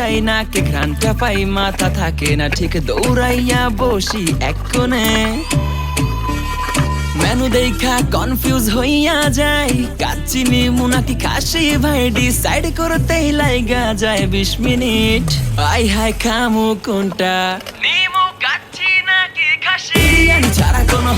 যাই না কে ঘ্রানটা পাই মাথা থাকে না ঠিক দৌড়াইয়া বসি এক কোণে। মেনু দেখা কনফিউজ হইয়া যাই কাচিনি মুনাকি খাসি ভাই ডিসাইড করতেই লাইগা যায় বিশ মিনিট। আই হাই খামু কোনটা? নিমু কাচ্ছি নাকি খাসি? ছাড়া কোনো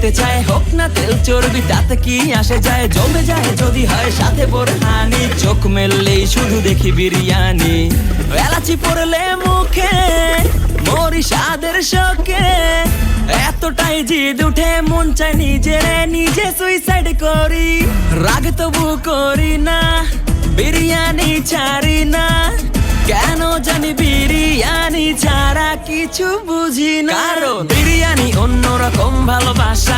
খেতে চায় হোক না তেল চর্বি তাতে কি আসে যায়? জমে যায় যদি হয় সাথে বোরহানি চোখ মেললেই শুধু দেখি বিরিয়ানি। এলাচি পড়লে মুখে মরি স্বাদের শোকে। এতটাই জিদ উঠে মন চাই নিজেরে নিজে সুইসাইড করি। রাগ তবু করি না বিরিয়ানি ছাড়ি না। কেন জানি বিরিয়ানি ছাড়া কিছু বুঝি না। বিরিয়ানি অন্যরকম ভালোবাসা।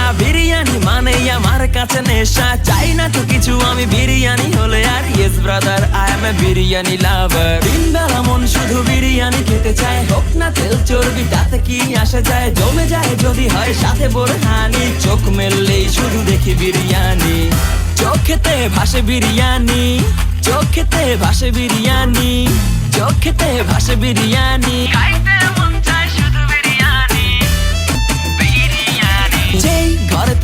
আমার কাছে নেশা চাই না তো কিছু। আমি বিরিয়ানি হলে আর yes brother I am a biryani lover দিন বেলা মন শুধু বিরিয়ানি খেতে চায়। হোক না তেল চর্বি, তাতে কি আসে যায়? জমে যায় যদি হয় সাথে বোরহানি। চোখ মেললেই শুধু দেখি বিরিয়ানি। চোখেতে ভাসে বিরিয়ানি। চোখেতে ভাসে বিরিয়ানি। চোখেতে ভাসে বিরিয়ানি।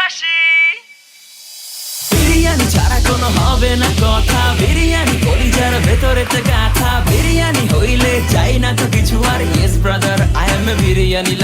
হাসি। বিরিয়ানি ছাড়া কোনো হবে না কথা। বিরিয়ানি কলিজার ভেতরেতে গাথা। বিরিয়ানি হইলে চাই না তো কিছু। আর yes brother I am a biryani